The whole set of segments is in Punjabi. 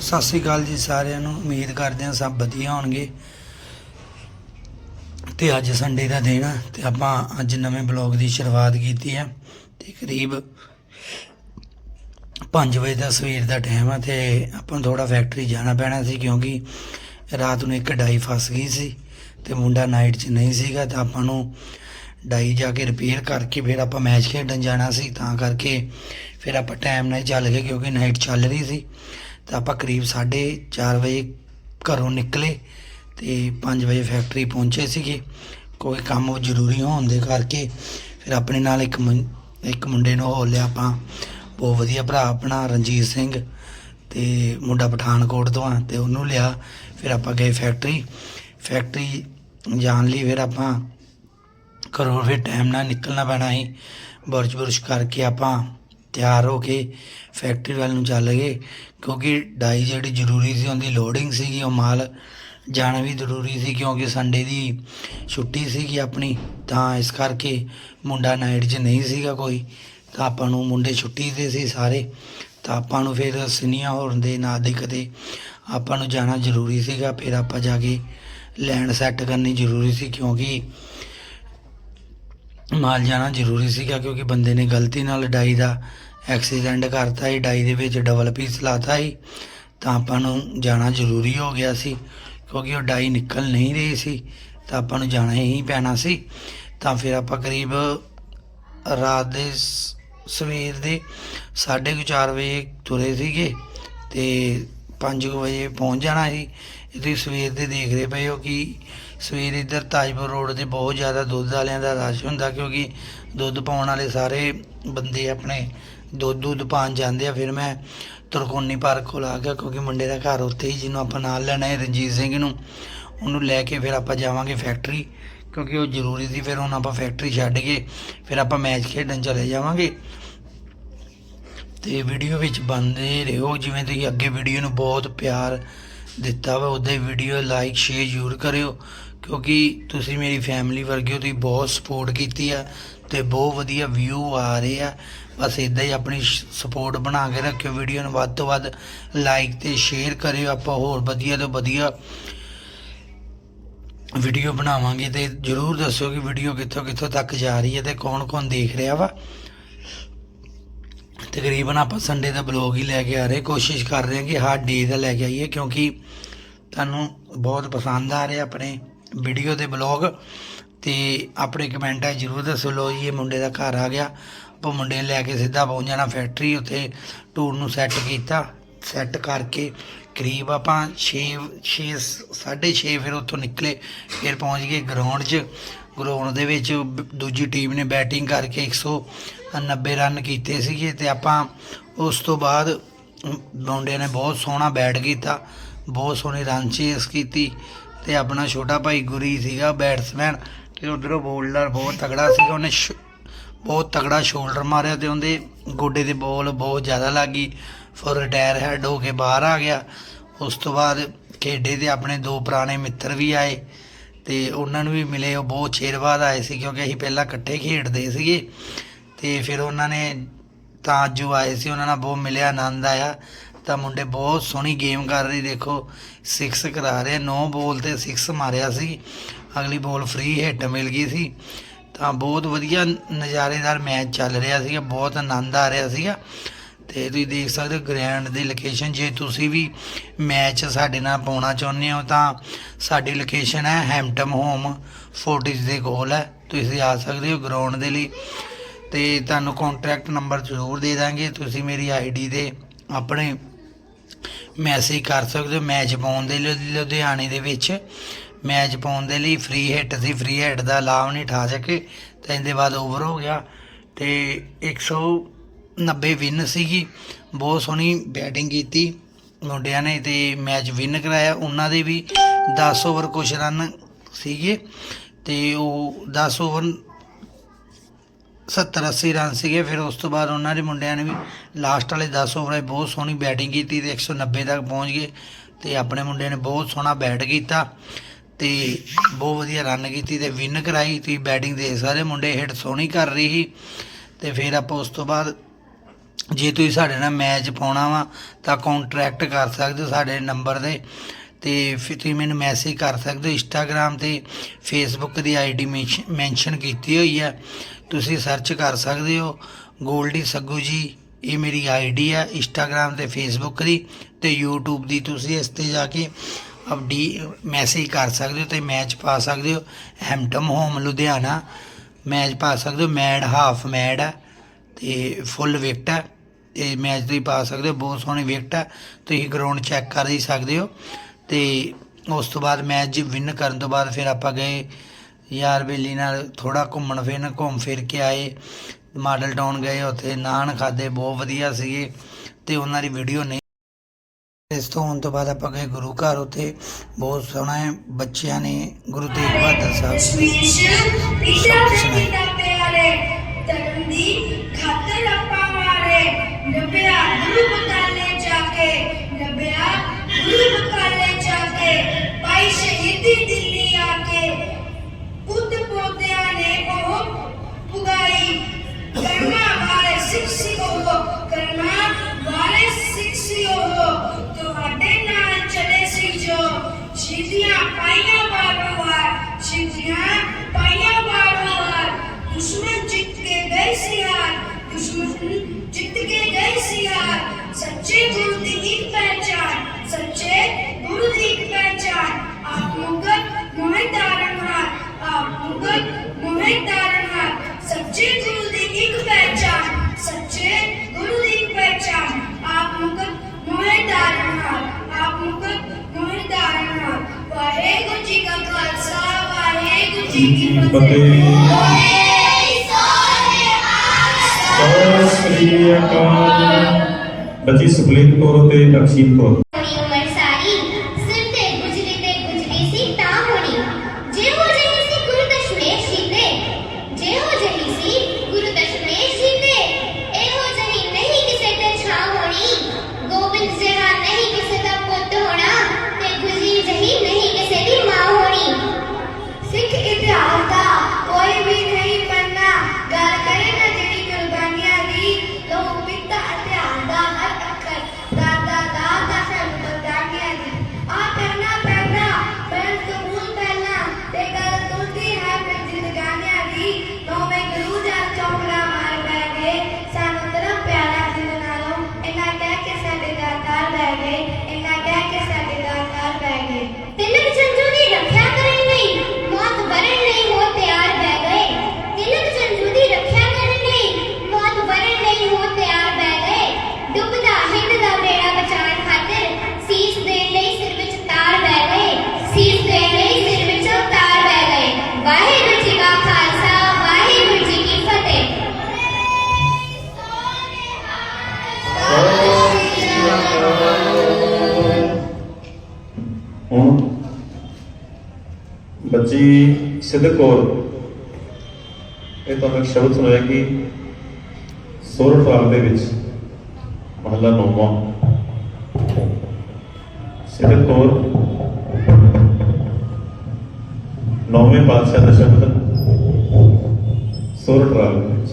ਸਤਿ ਸ੍ਰੀ ਅਕਾਲ ਜੀ ਸਾਰਿਆਂ ਨੂੰ। ਉਮੀਦ ਕਰਦੇ ਹਾਂ ਸਭ ਵਧੀਆ ਹੋਣਗੇ। ਤੇ ਅੱਜ ਸੰਡੇ ਦਾ ਦਿਨ ਆ ਤੇ ਆਪਾਂ ਅੱਜ ਨਵੇਂ ਬਲੌਗ ਦੀ ਸ਼ੁਰੂਆਤ ਕੀਤੀ ਹੈ ਤੇ ਕਰੀਬ 5 ਵਜੇ ਦਾ ਸਵੇਰ ਦਾ ਟਾਈਮ ਆ ਤੇ ਆਪਾਂ ਨੂੰ ਥੋੜਾ ਫੈਕਟਰੀ ਜਾਣਾ ਪੈਣਾ ਸੀ ਕਿਉਂਕਿ ਰਾਤ ਨੂੰ ਇੱਕ ਡਾਈ ਫਸ ਗਈ ਸੀ ਤੇ ਮੁੰਡਾ ਨਾਈਟ 'ਚ ਨਹੀਂ ਸੀਗਾ ਤਾਂ ਆਪਾਂ ਨੂੰ ਡਾਈ ਜਾ ਕੇ ਰਿਪੇਅਰ ਕਰਕੇ ਫਿਰ ਆਪਾਂ ਮੈਚ ਖੇਡਣ ਜਾਣਾ ਸੀ। ਤਾਂ ਕਰਕੇ ਫਿਰ ਆਪਾਂ ਟਾਈਮ ਨਾਲ ਚੱਲ ਗਏ ਕਿਉਂਕਿ ਨਾਈਟ ਚੱਲ ਰਹੀ ਸੀ। ਤਾਂ ਆਪਾਂ ਕਰੀਬ 4:30 ਵਜੇ ਘਰੋਂ ਨਿਕਲੇ ਤੇ 5 ਵਜੇ ਫੈਕਟਰੀ ਪਹੁੰਚੇ ਸੀਗੇ। ਕੋਈ ਕੰਮ ਜ਼ਰੂਰੀ ਹੋਣ ਦੇ ਕਰਕੇ ਫਿਰ ਆਪਣੇ ਨਾਲ ਇੱਕ ਮੁੰ- ਇੱਕ ਮੁੰਡੇ ਨੂੰ ਹੋ ਲਿਆ ਆਪਾਂ। ਬਹੁਤ ਵਧੀਆ ਭਰਾ ਆਪਣਾ, ਰਣਜੀਤ ਸਿੰਘ ਤੇ ਮੁੰਡਾ ਪਠਾਨਕੋਟ ਤੋਂ ਆ ਤੇ ਉਹਨੂੰ ਲਿਆ। ਫਿਰ ਆਪਾਂ ਗਏ ਫੈਕਟਰੀ ਫੈਕਟਰੀ ਜਾਣ ਲਈ ਫਿਰ ਆਪਾਂ ਘਰੋਂ ਫਿਰ ਟਾਈਮ ਨਾਲ ਨਿਕਲਣਾ ਪੈਣਾ ਸੀ। ਬੁਰਸ਼ ਬੁਰਸ਼ ਕਰਕੇ ਆਪਾਂ ਤਿਆਰ ਹੋ ਕੇ ਫੈਕਟਰੀ ਵੱਲ ਨੂੰ ਚੱਲ ਗਏ, ਕਿਉਂਕਿ ਡਾਈ ਜਿਹੜੀ ਜ਼ਰੂਰੀ ਸੀ, ਉਹਦੀ ਲੋਡਿੰਗ ਸੀਗੀ, ਉਹ ਮਾਲ ਜਾਣਾ ਵੀ ਜ਼ਰੂਰੀ ਸੀ, ਕਿਉਂਕਿ ਸੰਡੇ ਦੀ ਛੁੱਟੀ ਸੀਗੀ ਆਪਣੀ, ਤਾਂ ਇਸ ਕਰਕੇ ਮੁੰਡਾ ਨਾਈਟ 'ਚ ਨਹੀਂ ਸੀਗਾ ਕੋਈ, ਤਾਂ ਆਪਾਂ ਨੂੰ ਮੁੰਡੇ ਛੁੱਟੀ ਤੇ ਸੀ ਸਾਰੇ, ਤਾਂ ਆਪਾਂ ਨੂੰ ਫਿਰ ਸੀਨੀਆ ਹੋਣ ਦੇ ਨਾ ਦੇ ਕਦੇ ਆਪਾਂ ਨੂੰ ਜਾਣਾ ਜ਼ਰੂਰੀ ਸੀਗਾ, ਫਿਰ ਆਪਾਂ ਜਾ ਕੇ ਲੈਂਡ ਸੈੱਟ ਕਰਨੀ ਜ਼ਰੂਰੀ ਸੀ, ਕਿਉਂਕਿ ਮਾਲ ਜਾਣਾ ਜ਼ਰੂਰੀ ਸੀਗਾ ਕਿਉਂਕਿ ਬੰਦੇ ਨੇ ਗਲਤੀ ਨਾਲ ਡਾਈ ਦਾ ਐਕਸੀਡੈਂਟ ਕਰਤਾ ਸੀ, ਡਾਈ ਦੇ ਵਿੱਚ ਡਬਲ ਪੀਸ ਲਾਤਾ ਸੀ, ਤਾਂ ਆਪਾਂ ਨੂੰ ਜਾਣਾ ਜ਼ਰੂਰੀ ਹੋ ਗਿਆ ਸੀ। ਕਿਉਂਕਿ ਉਹ ਡਾਈ ਨਿਕਲ ਨਹੀਂ ਰਹੀ ਸੀ, ਤਾਂ ਆਪਾਂ ਨੂੰ ਜਾਣਾ ਹੀ ਪੈਣਾ ਸੀ। ਤਾਂ ਫਿਰ ਆਪਾਂ ਕਰੀਬ ਰਾਤ ਦੇ ਸਵੇਰ ਦੇ 4:30 ਵਜੇ ਤੁਰੇ ਸੀਗੇ ਤੇ 5 ਵਜੇ ਪਹੁੰਚ ਜਾਣਾ ਸੀ। ਤੁਸੀਂ ਸਵੇਰ ਦੇ ਦੇਖਦੇ ਪਏ ਹੋ ਕਿ ਸਵੇਰ ਇੱਧਰ ਤਾਜਪੁਰ ਰੋਡ ਤੇ ਬਹੁਤ ਜ਼ਿਆਦਾ ਦੁੱਧ ਵਾਲਿਆਂ ਦਾ ਰਸ਼ ਹੁੰਦਾ ਕਿਉਂਕਿ ਦੁੱਧ ਪਾਉਣ ਵਾਲੇ ਸਾਰੇ ਬੰਦੇ ਆਪਣੇ ਦੁੱਧ ਦੁੱਧ ਪਾਉਣ ਜਾਂਦੇ ਆ। ਫਿਰ ਮੈਂ ਤੁਰਕੋਨੀ ਪਾਰਕ ਕੋਲ ਆ ਗਿਆ ਕਿਉਂਕਿ ਮੁੰਡੇ ਦਾ ਘਰ ਉੱਥੇ ਹੀ ਜਿਹਨੂੰ ਆਪਾਂ ਨਾਲ ਲੈਣਾ ਹੈ, ਰਣਜੀਤ ਸਿੰਘ ਨੂੰ। ਉਹਨੂੰ ਲੈ ਕੇ ਫਿਰ ਆਪਾਂ ਜਾਵਾਂਗੇ ਫੈਕਟਰੀ ਕਿਉਂਕਿ ਉਹ ਜ਼ਰੂਰੀ ਸੀ। ਫਿਰ ਹੁਣ ਆਪਾਂ ਫੈਕਟਰੀ ਛੱਡ ਕੇ ਫਿਰ ਆਪਾਂ ਮੈਚ ਖੇਡਣ ਚਲੇ ਜਾਵਾਂਗੇ। ਤੇ ਵੀਡੀਓ ਵਿੱਚ ਬੰਦੇ ਰਹੋ। ਜਿਵੇਂ ਤੁਸੀਂ ਅੱਗੇ ਵੀਡੀਓ ਨੂੰ ਬਹੁਤ ਪਿਆਰ ਦਿੱਤਾ ਵਾ, ਉਹਦੇ ਵੀਡੀਓ ਲਾਈਕ ਸ਼ੇਅਰ ਜ਼ਰੂਰ ਕਰਿਓ। ਕਿਉਂਕਿ ਤੁਸੀਂ ਮੇਰੀ ਫੈਮਿਲੀ ਵਰਗੇ ਹੋ, ਤੁਸੀਂ ਬਹੁਤ ਸਪੋਰਟ ਕੀਤੀ ਆ ਤੇ ਬਹੁਤ ਵਧੀਆ ਵਿਊ ਆ ਰਹੇ ਆ। ਬਸ ਇਦਾਂ ਹੀ ਆਪਣੀ ਸਪੋਰਟ ਬਣਾ ਕੇ ਰੱਖਿਓ ਵੀਡੀਓ ਨੂੰ। ਵੱਧ ਤੋਂ ਵੱਧ ਲਾਈਕ ਤੇ ਸ਼ੇਅਰ ਕਰਿਓ। ਆਪਾਂ ਹੋਰ ਵਧੀਆ ਤੋਂ ਵਧੀਆ ਵੀਡੀਓ ਬਣਾਵਾਂਗੇ ਤੇ ਜਰੂਰ ਦੱਸਿਓ ਕਿ ਵੀਡੀਓ ਕਿੱਥੋਂ ਕਿੱਥੋਂ ਤੱਕ ਜਾ ਰਹੀ ਹੈ ਤੇ ਕੌਣ ਕੌਣ ਦੇਖ ਰਿਹਾ ਵਾ। ਤਕਰੀਬਨ ਆਪਾਂ ਸੰਡੇ ਦਾ ਬਲੌਗ ਹੀ ਲੈ ਕੇ ਆ ਰਹੇ। ਕੋਸ਼ਿਸ਼ ਕਰ ਰਹੇ ਹਾਂ ਕਿ ਹਰ ਡੇ ਦਾ ਲੈ ਕੇ ਆਈਏ ਕਿਉਂਕਿ ਤੁਹਾਨੂੰ ਬਹੁਤ ਪਸੰਦ ਆ ਰਿਹਾ ਆਪਣੇ ਵੀਡੀਓ ਦੇ ਬਲੌਗ ਤੇ ਆਪਣੇ ਕਮੈਂਟਾਂ 'ਚ ਜਰੂਰ ਦੱਸੋ। ਲੋ ਜੀ, ਇਹ ਮੁੰਡੇ ਦਾ ਘਰ ਆ ਗਿਆ। ਆਪਾਂ ਮੁੰਡੇ ਲੈ ਕੇ ਸਿੱਧਾ ਪਹੁੰਚ ਜਾਣਾ ਫੈਕਟਰੀ ਉੱਥੇ ਟੂਰ ਨੂੰ ਸੈੱਟ ਕੀਤਾ। ਸੈੱਟ ਕਰਕੇ ਕਰੀਬ ਆਪਾਂ 6 6 6:30 ਫਿਰ ਉੱਥੋਂ ਨਿਕਲੇ। ਫਿਰ ਪਹੁੰਚ ਗਏ ਗਰਾਊਂਡ 'ਚ। ਗਰਾਊਂਡ ਦੇ ਵਿੱਚ ਦੂਜੀ ਟੀਮ ਨੇ ਬੈਟਿੰਗ ਕਰਕੇ 190 ਰਨ ਕੀਤੇ ਸੀਗੇ ਤੇ ਆਪਾਂ ਉਸ ਤੋਂ ਬਾਅਦ ਮੁੰਡਿਆਂ ਨੇ ਬਹੁਤ ਸੋਹਣਾ ਬੈਟ ਕੀਤਾ। ਬਹੁਤ ਸੋਹਣੀ ਰਨ ਚੇਸ ਕੀਤੀ। ਤੇ ਆਪਣਾ ਛੋਟਾ ਭਾਈ ਗੁਰੀ ਸੀਗਾ ਬੈਟਸਮੈਨ ਤੇ ਉਧਰੋਂ ਬੋਲਰ ਬਹੁਤ ਤਗੜਾ ਸੀਗਾ। ਉਹਨੇ ਸ਼- ਬਹੁਤ ਤਗੜਾ ਸ਼ੋਲਡਰ ਮਾਰਿਆ ਤੇ ਉਹਦੇ ਗੋਡੇ ਦੇ ਬੋਲ ਬਹੁਤ ਜ਼ਿਆਦਾ ਲੱਗੀ ਫਿਰ ਰਿਟਾਇਰ ਹੈਡ ਹੋ ਕੇ ਬਾਹਰ ਆ ਗਿਆ। ਉਸ ਤੋਂ ਬਾਅਦ ਖੇਡੇ ਤੇ ਆਪਣੇ ਦੋ ਪੁਰਾਣੇ ਮਿੱਤਰ ਵੀ ਆਏ ਤੇ ਉਹਨਾਂ ਨੂੰ ਵੀ ਮਿਲੇ। ਉਹ ਬਹੁਤ ਚਿਰ ਬਾਅਦ ਆਏ ਸੀ ਕਿਉਂਕਿ ਅਸੀਂ ਪਹਿਲਾਂ ਇਕੱਠੇ ਖੇਡਦੇ ਸੀਗੇ। ਤੇ ਫਿਰ ਉਹਨਾਂ ਨੇ ਤਾਂ ਜੋ ਆਏ ਸੀ, ਉਹਨਾਂ ਨਾਲ ਬਹੁਤ ਮਿਲਿਆ, ਆਨੰਦ ਆਇਆ। ਤਾਂ ਮੁੰਡੇ, ਬਹੁਤ ਸੋਹਣੀ ਗੇਮ ਕਰ ਰਹੇ, ਦੇਖੋ। 6 ਕਰਾ ਰਹੇ 9 ਬੋਲ ਤੇ 6 ਮਾਰਿਆ ਸੀ। ਅਗਲੀ ਬੋਲ ਫ੍ਰੀ ਹਿੱਟ ਮਿਲ ਗਈ ਸੀ। ਤਾਂ ਬਹੁਤ ਵਧੀਆ ਨਜ਼ਾਰੇਦਾਰ ਮੈਚ ਚੱਲ ਰਿਹਾ ਸੀਗਾ, ਬਹੁਤ ਆਨੰਦ ਆ ਰਿਹਾ ਸੀਗਾ। ਤੇ ਤੁਸੀਂ ਦੇਖ ਸਕਦੇ ਹੋ ਗ੍ਰੈਂਡ ਦੀ ਲੋਕੇਸ਼ਨ ਜੇ ਤੁਸੀਂ ਵੀ ਮੈਚ ਸਾਡੇ ਨਾਲ ਪਾਉਣਾ ਚਾਹੁੰਦੇ ਹੋ, ਤਾਂ ਸਾਡੀ ਲੋਕੇਸ਼ਨ ਹੈ ਹੈਮਟਮ ਹੋਮ ਫੋਰਟਿਸ ਦੇ ਕੋਲ ਹੈ। ਤੁਸੀਂ ਆ ਸਕਦੇ ਹੋ ਗਰਾਊਂਡ ਦੇ ਲਈ। ਤੇ ਤੁਹਾਨੂੰ ਕੰਟੈਕਟ ਨੰਬਰ ਜ਼ਰੂਰ ਦੇ ਦਾਂਗੇ। ਤੁਸੀਂ ਮੇਰੀ ਆਈਡੀ ਤੇ ਆਪਣੇ ਮੈਸੇਜ ਕਰ ਸਕਦੇ ਹੋ ਮੈਚ ਪਾਉਣ ਦੇ ਲਈ ਲੁਧਿਆਣੇ ਦੇ ਵਿੱਚ। ਮੈਚ ਪਾਉਣ ਦੇ ਲਈ ਫ੍ਰੀ ਹਿੱਟ ਸੀ ਫ੍ਰੀ ਹਿੱਟ ਦਾ ਲਾਭ ਨਹੀਂ ਠਾ ਸਕੇ। ਤਾਂ ਇਹਦੇ ਬਾਅਦ ਓਵਰ ਹੋ ਗਿਆ। ਤੇ 190 ਵਿਨ ਸੀਗੀ। ਬਹੁਤ ਸੋਹਣੀ ਬੈਟਿੰਗ ਕੀਤੀ ਮੁੰਡਿਆਂ ਨੇ ਤੇ ਮੈਚ ਵਿਨ ਕਰਾਇਆ। ਉਹਨਾਂ ਦੇ ਵੀ 10 ਓਵਰ ਕੁਛ ਰਨ ਸੀਗੇ। ਤੇ ਉਹ 10 ਓਵਰ 70 80 ਰਨ ਸੀਗੇ, ਫਿਰ ਉਸ ਤੋਂ ਬਾਅਦ ਉਹਨਾਂ ਦੇ ਮੁੰਡਿਆਂ ਨੇ ਵੀ ਲਾਸਟ ਵਾਲੇ 10 ਓਵਰਾਂ 'ਚ ਬਹੁਤ ਸੋਹਣੀ ਬੈਟਿੰਗ ਕੀਤੀ ਤੇ 190 ਤੱਕ ਪਹੁੰਚ ਗਏ ਤੇ ਆਪਣੇ ਮੁੰਡੇ ਨੇ ਬਹੁਤ ਸੋਹਣਾ ਬੈਟ ਕੀਤਾ ਤੇ ਬਹੁਤ ਵਧੀਆ ਰਨ ਕੀਤੀ ਤੇ ਵਿਨ ਕਰਾਈ ਤੁਸੀਂ ਬੈਟਿੰਗ ਦੇ ਸਾਰੇ ਮੁੰਡੇ ਹਿੱਟ ਸੋਹਣੀ ਕਰ ਰਹੀ ਸੀ ਤੇ ਫਿਰ ਆਪਾਂ ਉਸ ਤੋਂ ਬਾਅਦ ਜੇ ਤੁਸੀਂ ਸਾਡੇ ਨਾਲ ਮੈਚ ਪਾਉਣਾ ਵਾ ਤਾਂ ਕੰਟਰੈਕਟ ਕਰ ਸਕਦੇ ਹੋ ਸਾਡੇ ਨੰਬਰ ਦੇ ਤੇ ਫਿਰ ਤੁਸੀਂ ਮੈਨੂੰ ਮੈਸੇਜ ਕਰ ਸਕਦੇ ਹੋ। ਇੰਸਟਾਗ੍ਰam ਤੇ ਫੇਸਬੁੱਕ ਦੀ ਆਈਡੀ ਮੈਂਸ਼ਨ ਕੀਤੀ ਹੋਈ ਹੈ। ਤੁਸੀਂ ਸਰਚ ਕਰ ਸਕਦੇ ਹੋ। ਗੋਲਡੀ ਸੱਗੂ ਜੀ, ਇਹ ਮੇਰੀ ਆਈਡੀ ਹੈ ਇੰਸਟਾਗ੍ਰam ਤੇ ਫੇਸਬੁੱਕ ਦੀ ਤੇ YouTube ਦੀ। ਤੁਸੀਂ ਇਸ ਤੇ ਜਾ ਕੇ ਅਪਡੀ ਮੈਸੇਜ ਕਰ ਸਕਦੇ ਹੋ ਤੇ ਮੈਚ ਪਾ ਸਕਦੇ ਹੋ। ਹੈਮਟਮ ਹੋਮ ਲੁਧਿਆਣਾ ਮੈਚ ਪਾ ਸਕਦੇ ਹੋ। ਮੈਡ ਹਾਫ ਮੈਡ ਹੈ ਤੇ ਫੁੱਲ ਵਿਕਟ ਹੈ। ਤੇ ਮੈਚ ਤੁਸੀਂ ਪਾ ਸਕਦੇ ਹੋ। ਬਹੁਤ ਸੋਹਣੀ ਵਿਕਟ ਹੈ। ਤੁਸੀਂ ਗਰਾਊਂਡ ਚੈੱਕ ਕਰ ਹੀ ਸਕਦੇ ਹੋ। ਤੇ ਉਸ ਤੋਂ ਬਾਅਦ ਮੈਚ ਵਿਨ ਕਰਨ ਤੋਂ ਬਾਅਦ ਫਿਰ ਆਪਾਂ ਗਏ ਯਾਰ ਬੇਲੀ ਨਾਲ ਥੋੜਾ ਘੁੰਮਣ ਫਿਰਨ, ਘੁੰਮ ਫਿਰ ਕੇ ਆਏ, ਮਾਡਲ ਟਾਊਨ ਗਏ, ਉੱਥੇ ਨਾਨ ਖਾਦੇ ਬਹੁਤ ਵਧੀਆ ਸੀਗੇ ਤੇ ਉਹਨਾਂ ਦੀ ਵੀਡੀਓ ਨਹੀਂ ਇਸ ਤੋਂ ਹੋਣ ਤੋਂ ਬਾਅਦ ਆਪਾਂ ਗਏ ਗੁਰੂ ਘਰ ਉੱਥੇ, ਬਹੁਤ ਸੋਹਣਾ ਹੈ, ਬੱਚਿਆਂ ਨੇ ਗੁਰੂ ਤੇਗ ਬਹਾਦਰ ਸਾਹਿਬ ਸੁਣਾਈ ਪਿਤਾ ਦੀ ਖਾਤਰ ਆਪਾਂ ਮਾਰੇ। ਨੱਬਿਆ ਗੁਰੂ ਬਕਾਲੇ ਜਾ ਕੇ ਨੱਬਿਆ ਗੁਰੂ ਸ਼ਹੀਦੀ ਦਿੱਲੀ ਆ ਕੇ ਪੁੱਤ ਪੋਤਿਆਂ ਨੇ ਉਹ ਪੁਗਾਈ ਕਰਨਾ ਵਾਲੇ ਸਿੱਖ ਸੀ ਉਹ ਕਰਨਾ ਵਾਲੇ ਸਿੱਖ ਸੀ ਉਹ ਤੁਹਾਡੇ ਨਾਲ ਚਲੇ ਸੀ ਜੋ ਸ਼ਹੀਦੀਆਂ ਪਾਈਆਂ ਵਾਰੋ ਵਾਰ ਸ਼ਹੀਦੀਆਂ ਪਾਈਆਂ ਵਾਰੋ ਵਾਰ ਦੁਸ਼ਮਣ ਜਿੱਤ ਕੇ ਗਏ ਸੀ ਹਾਰ ਦੁਸ਼ਮਣ ਜਿੱਤ ਕੇ ਗਏ ਸੀ ਹਾਰ ਫਤਿਹ ਸਤਿ ਸ੍ਰੀ ਅਕਾਲ। ਬੱਚੀ ਸੁਪਲੀਨ ਕੌਰ ਤੇ ਅਕਸ਼ੀਨ ਕੌਰ। ਬੱਚੀ ਸਿੱਧਕ ਕੌਰ ਇਹ ਤੁਹਾਨੂੰ ਇੱਕ ਸ਼ਬਦ ਸੁਣਾਏਗੀ ਸੋਰਠ ਦੇ ਵਿੱਚ ਮਹੱਲਾ ਨੌਵਾਂ। ਸਿੱਧਕ ਕੌਰ ਨੌਵੇਂ ਬਾਦਸ਼ਾਹ ਦਾ ਸ਼ਬਦ ਸੋਰਠ ਰਾਗ ਦੇ ਵਿੱਚ।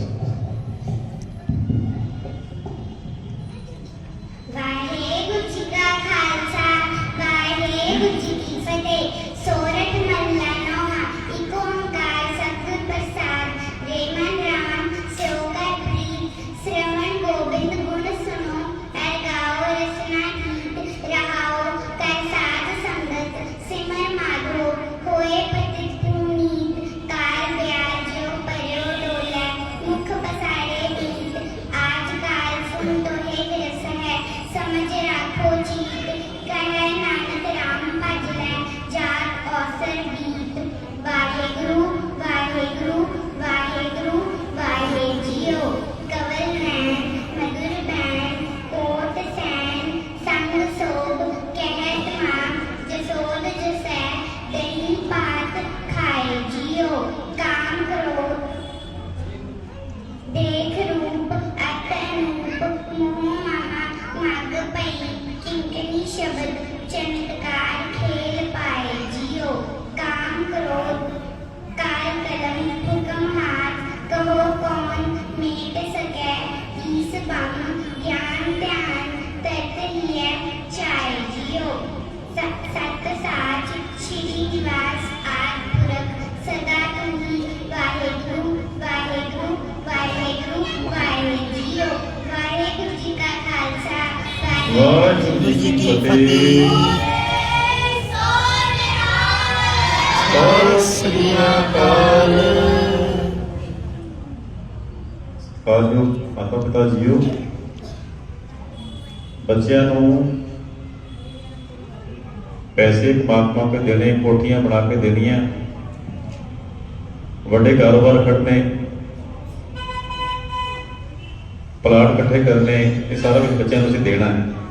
ਜੀ ਕੀ ਫਤਿਹ ਸ੍ਰੀ ਅਕਾਲ ਕਾਜੋ ਮਾਤਾ ਪਿਤਾ ਜੀਓ ਬੱਚਿਆਂ ਨੂੰ ਪੈਸੇ ਕਮਾ ਕਮਾ ਕੇ ਦੇਣੇ, ਕੋਠੀਆਂ ਬਣਾ ਕੇ ਦੇਣੀਆਂ। ਵੱਡੇ ਕਾਰੋਬਾਰ ਖੜਨੇ ਪਲਾਟ ਇਕੱਠੇ ਕਰਨੇ, ਇਹ ਸਾਰਾ ਕੁਝ ਬੱਚਿਆਂ ਨੂੰ ਅਸੀਂ ਦੇਣਾ ਹੈ।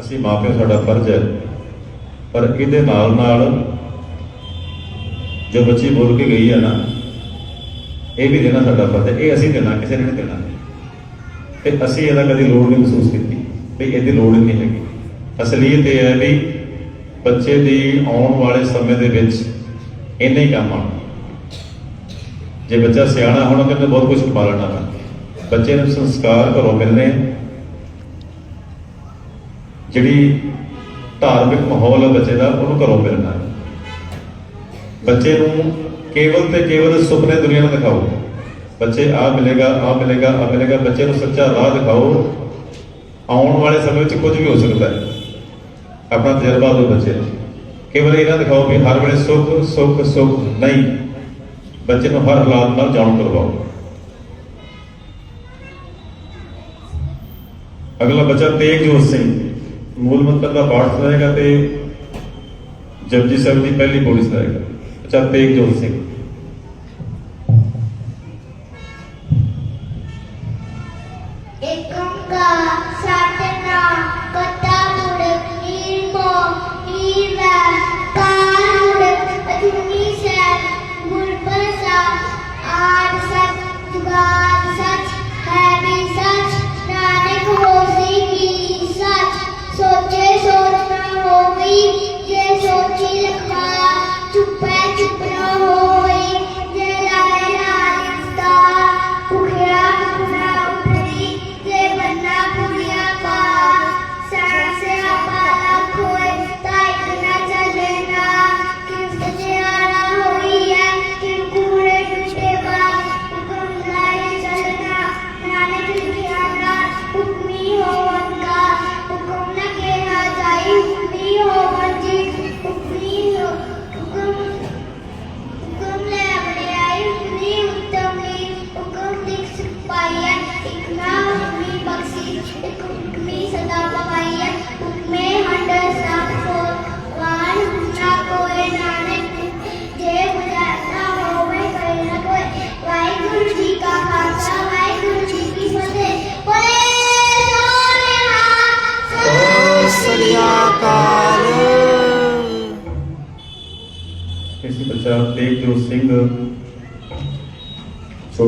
ਅਸੀਂ ਮਾਪਿਓ ਸਾਡਾ ਫਰਜ਼ ਹੈ। ਪਰ ਇਹਦੇ ਨਾਲ ਨਾਲ ਜੋ ਬੱਚੀ ਬੋਲ ਕੇ ਗਈ ਹੈ ਨਾ, ਇਹ ਵੀ ਦੇਣਾ ਸਾਡਾ ਫਰਜ਼ ਹੈ। ਇਹ ਅਸੀਂ ਦੇਣਾ, ਕਿਸੇ ਨੇ ਨਹੀਂ ਦੇਣਾ। ਤੇ ਅਸੀਂ ਇਹਦਾ ਕਦੀ ਲੋੜ ਨਹੀਂ ਮਹਿਸੂਸ ਕੀਤੀ ਵੀ ਇਹਦੀ ਲੋੜ ਹੀ ਨਹੀਂ ਹੈਗੀ। ਅਸਲੀਅਤ ਇਹ ਹੈ ਵੀ ਬੱਚੇ ਦੀ ਆਉਣ ਵਾਲੇ ਸਮੇਂ ਦੇ ਵਿੱਚ ਇੰਨੇ ਹੀ ਕੰਮ ਆਉਣਾ ਜੇ ਬੱਚਾ ਸਿਆਣਾ ਹੋਣਾ ਤਾਂ ਬਹੁਤ ਕੁਝ ਕਮਾ ਲੈਣਾ ਬੱਚੇ ਨੂੰ ਸੰਸਕਾਰ ਘਰੋਂ ਮਿਲਣੇ ਜਿਹੜੀ ਧਾਰਮਿਕ ਮਾਹੌਲ ਹੈ ਬੱਚੇ ਦਾ, ਉਹਨੂੰ ਘਰੋਂ ਮਿਲਣਾ ਹੈ। ਬੱਚੇ ਨੂੰ ਕੇਵਲ ਤੇ ਕੇਵਲ ਸੁਪਨੇ ਦੁਨੀਆ ਨੂੰ ਦਿਖਾਓ। ਬੱਚੇ ਆ ਮਿਲੇਗਾ ਆ ਮਿਲੇਗਾ ਆ ਮਿਲੇਗਾ, ਬੱਚੇ ਨੂੰ ਸੱਚਾ ਰਾਹ ਦਿਖਾਓ। ਆਉਣ ਵਾਲੇ ਸਮੇਂ ਵਿੱਚ ਕੁਝ ਵੀ ਹੋ ਸਕਦਾ ਹੈ। ਆਪਣਾ ਤਜਰਬਾ ਦਿਓ ਬੱਚੇ ਨੂੰ। ਕੇਵਲ ਇਹ ਨਾ ਦਿਖਾਓ ਵੀ ਹਰ ਵੇਲੇ ਸੁੱਖ ਸੁੱਖ ਸੁੱਖ ਨਹੀਂ। ਬੱਚੇ ਨੂੰ ਹਰ ਹਾਲਾਤ ਨਾਲ ਜਾਣੂ ਕਰਵਾਓ। ਅਗਲਾ ਬੱਚਾ ਤੇਜਜੋਤ ਸਿੰਘ। ਮੂਲ ਮੰਤਰ ਦਾ ਪਾਠ ਸੁਣਾਏਗਾ ਤੇ ਜਪਜੀ ਸਾਹਿਬ ਦੀ ਪਹਿਲੀ ਪੌੜੀ ਸੁਣਾਏਗਾ। ਬੱਚਾ ਤੇਜਜੋਤ ਸਿੰਘ।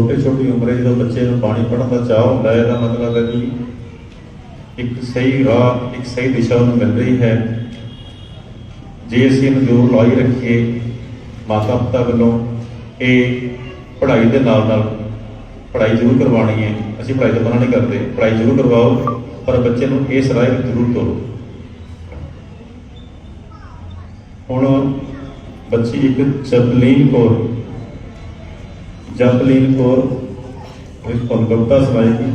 ਛੋਟੇ ਛੋਟੀ ਉਮਰੇ ਜਦੋਂ ਬੱਚੇ ਨੂੰ ਬਾਣੀ ਪੜ੍ਹਨ ਦਾ ਚਾਹ ਹੁੰਦਾ ਹੈ, ਇਹਦਾ ਮਤਲਬ ਹੈ ਕਿ ਇੱਕ ਸਹੀ ਰਾਹ, ਇੱਕ ਸਹੀ ਦਿਸ਼ਾ ਉਹਨੂੰ ਮਿਲ ਰਹੀ ਹੈ। ਜੇ ਅਸੀਂ ਇਹਨੂੰ ਜ਼ਰੂਰ ਲਾਈ ਰੱਖੀਏ ਮਾਤਾ ਪਿਤਾ ਵੱਲੋਂ ਇਹ ਪੜ੍ਹਾਈ ਦੇ ਨਾਲ ਨਾਲ ਪੜ੍ਹਾਈ ਜ਼ਰੂਰ ਕਰਵਾਉਣੀ ਹੈ। ਅਸੀਂ ਪੜ੍ਹਾਈ ਤੋਂ ਮਨਾ ਨਹੀਂ ਕਰਦੇ, ਪੜ੍ਹਾਈ ਜ਼ਰੂਰ ਕਰਵਾਓ, ਪਰ ਬੱਚੇ ਨੂੰ ਇਸ ਰਾਹ ਵਿੱਚ ਜ਼ਰੂਰ ਤੋਰੋ। ਹੁਣ ਬੱਚੀ ਇੱਕ ਜਪਲੀਨ ਕੌਰ ਜਪਲੀਨ ਕੌਰ ਇਸ ਤੋਂ ਕਵਿਤਾ ਸੁਣਾਏਗੀ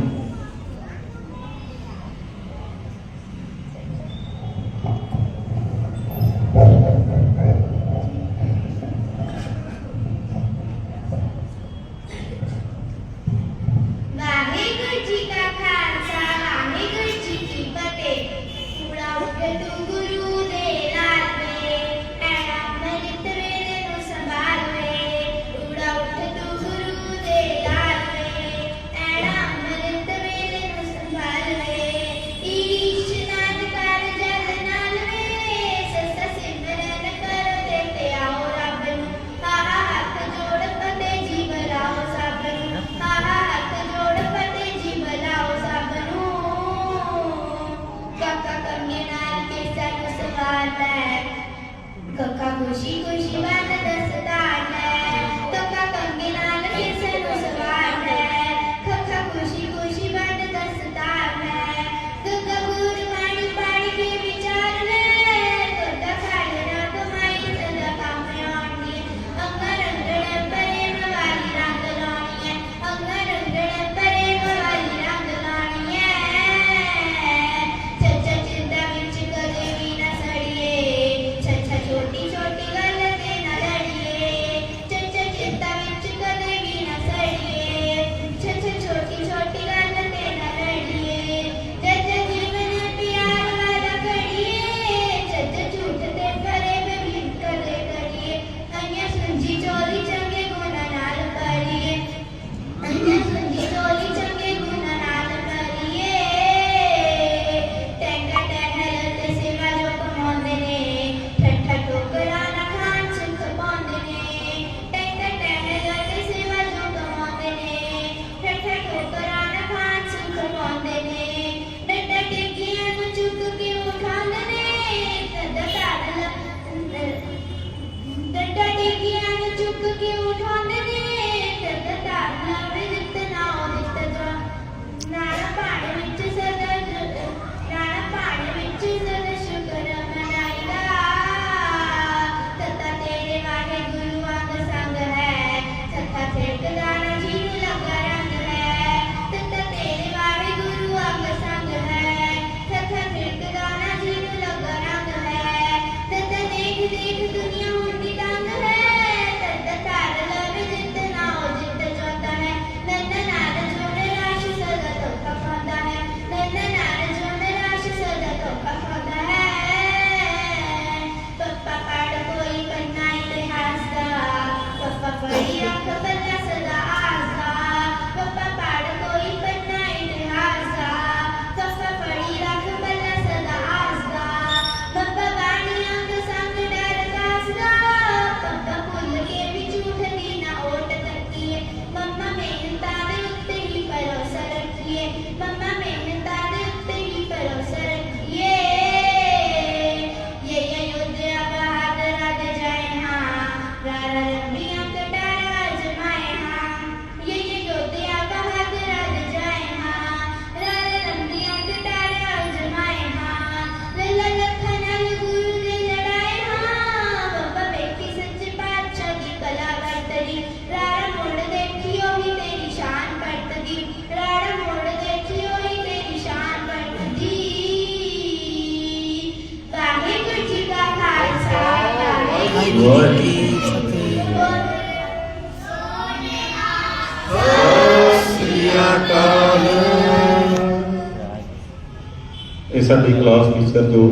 ਸਾਡੀ ਕਲਾਸ ਟੀਚਰ ਜੋ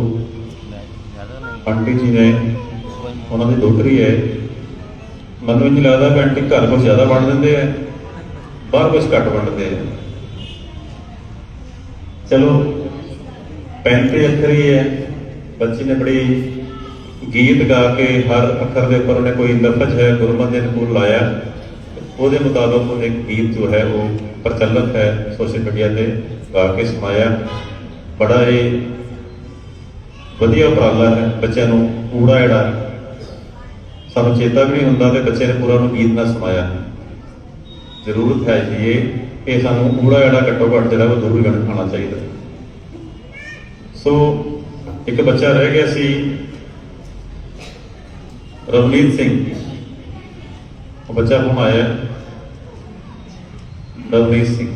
ਆਂਟੀ ਜੀ ਨੇ, ਉਹਨਾਂ ਦੀ ਡੋਟਰੀ ਹੈ ਮੈਨੂੰ ਨਹੀਂ ਲੱਗਦਾ ਕਿ ਆਂਟੀ ਘਰ ਕੁਝ ਜ਼ਿਆਦਾ ਵੰਡ ਦਿੰਦੇ ਆ, ਬਾਹਰ ਕੁਝ ਘੱਟ ਵੰਡਦੇ ਆ। ਚਲੋ 35 ਅੱਖਰ ਹੀ ਹੈ। ਬੱਚੀ ਨੇ ਬੜੀ ਗੀਤ ਗਾ ਕੇ ਹਰ ਅੱਖਰ ਦੇ ਉੱਪਰ ਉਹਨੇ ਕੋਈ ਲਫ਼ਜ਼ ਹੈ ਗੁਰਮਤਿ ਦੇ ਅਨੁਕੂਲ ਲਾਇਆ। ਉਹਦੇ ਮੁਤਾਬਕ ਉਹਨੇ ਗੀਤ ਜੋ ਹੈ, ਉਹ ਪ੍ਰਚਲਿਤ ਹੈ ਸੋਸ਼ਲ ਮੀਡੀਆ ਤੇ ਗਾ ਕੇ ਸੁਣਾਇਆ। ਬੜਾ ਇਹ ਵਧੀਆ ਉਪਰਾਲਾ ਹੈ, ਬੱਚਿਆਂ ਨੂੰ ਪੂਰਾ ਜਿਹੜਾ ਸਾਨੂੰ ਚੇਤਾ ਵੀ ਨਹੀਂ ਹੁੰਦਾ ਤੇ ਬੱਚੇ ਨੇ ਪੂਰਾ ਨੂੰ ਗੀਤ ਨਾਲ ਸੁਣਾਇਆ। ਜ਼ਰੂਰਤ ਹੈ ਜੀ ਇਹ ਇਹ ਸਾਨੂੰ ਪੂਰਾ ਜਿਹੜਾ ਘੱਟੋ ਘੱਟ ਜਿਹੜਾ ਉਹ ਜ਼ਰੂਰ ਗਣ ਖਾਣਾ ਚਾਹੀਦਾ। ਸੋ, ਇੱਕ ਬੱਚਾ ਰਹਿ ਗਿਆ ਸੀ, ਰਵਨੀਤ ਸਿੰਘ। ਉਹ ਬੱਚਾ ਹੁਣ ਆਇਆ ਰਵਨੀਤ ਸਿੰਘ।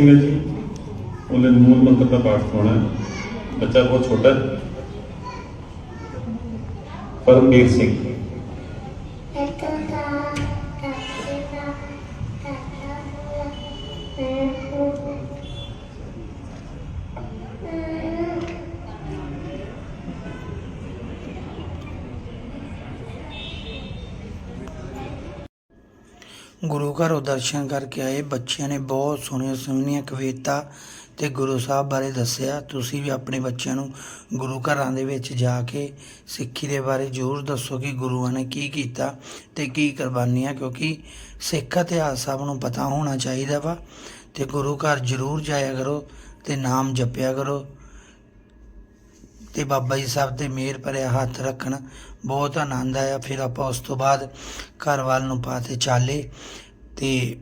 ਸਿੰਘ ਹੈ ਜੀ। ਉਹਨੇ ਮੂਲ ਮੰਤਰ ਦਾ ਪਾਠ ਸੁਣਾਉਣਾ ਹੈ ਬੱਚਾ ਬਹੁਤ ਛੋਟਾ ਹੈ। ਪਰਮਵੀਰ ਸਿੰਘ ਇੱਕ ਦਾ ਕੱਟੇ ਦਾ ਕੱਟਾ ਹੋਇਆ ਮੈਂ ਹੂੰ ਗੁਰੂ ਘਰੋਂ ਦਰਸ਼ਨ ਕਰਕੇ ਆਏ। ਬੱਚਿਆਂ ਨੇ ਬਹੁਤ ਸੋਹਣੀਆਂ ਸੋਹਣੀਆਂ ਕਵਿਤਾ ਤੇ ਗੁਰੂ ਸਾਹਿਬ ਬਾਰੇ ਦੱਸਿਆ। ਤੁਸੀਂ ਵੀ ਆਪਣੇ ਬੱਚਿਆਂ ਨੂੰ ਗੁਰੂ ਘਰਾਂ ਦੇ ਵਿੱਚ ਜਾ ਕੇ ਸਿੱਖੀ ਦੇ ਬਾਰੇ ਜ਼ਰੂਰ ਦੱਸੋ ਕਿ ਗੁਰੂਆਂ ਨੇ ਕੀ ਕੀਤਾ ਤੇ ਕੀ ਕੁਰਬਾਨੀਆਂ, ਕਿਉਂਕਿ ਸਿੱਖ ਇਤਿਹਾਸ ਸਭ ਨੂੰ ਪਤਾ ਹੋਣਾ ਚਾਹੀਦਾ ਵਾ ਤੇ ਗੁਰੂ ਘਰ ਜ਼ਰੂਰ ਜਾਇਆ ਕਰੋ ਤੇ ਨਾਮ ਜਪਿਆ ਕਰੋ। ਤੇ ਬਾਬਾ ਜੀ ਸਾਹਿਬ ਤੇ ਮਿਹਰ ਭਰਿਆ ਹੱਥ ਰੱਖਣ, ਬਹੁਤ ਆਨੰਦ ਆਇਆ। ਫਿਰ ਆਪਾਂ ਉਸ ਤੋਂ ਬਾਅਦ ਘਰ ਵੱਲ ਨੂੰ ਪਾਤੇ ਚਾਲੇ ਤੇ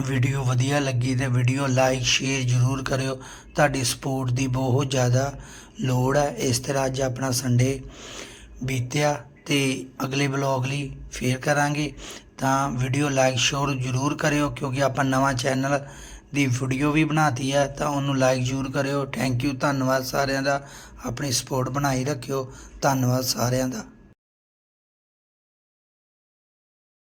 ਵੀਡੀਓ ਵਧੀਆ ਲੱਗੀ ਤੇ ਵੀਡੀਓ ਲਾਈਕ, ਸ਼ੇਅਰ ਜ਼ਰੂਰ ਕਰਿਓ। ਤੁਹਾਡੀ ਸਪੋਰਟ ਦੀ ਬਹੁਤ ਜ਼ਿਆਦਾ ਲੋੜ ਹੈ। ਇਸ ਤਰ੍ਹਾਂ ਅੱਜ ਆਪਣਾ ਸੰਡੇ ਬੀਤਿਆ ਤੇ ਅਗਲੇ ਬਲੌਗ ਲਈ ਫੇਰ ਕਰਾਂਗੇ। ਤਾਂ ਵੀਡੀਓ ਲਾਈਕ ਸ਼ੋਰ ਜ਼ਰੂਰ ਕਰਿਓ ਕਿਉਂਕਿ ਆਪਾਂ ਨਵਾਂ ਚੈਨਲ ਦੀ ਵੀਡੀਓ ਵੀ ਬਣਾਤੀ ਹੈ, ਤਾਂ ਉਹਨੂੰ ਲਾਈਕ ਜ਼ਰੂਰ ਕਰਿਓ। ਥੈਂਕ ਯੂ ਧੰਨਵਾਦ ਸਾਰਿਆਂ ਦਾ। ਆਪਣੀ ਸਪੋਰਟ ਬਣਾਈ ਰੱਖਿਓ। ਧੰਨਵਾਦ ਸਾਰਿਆਂ ਦਾ।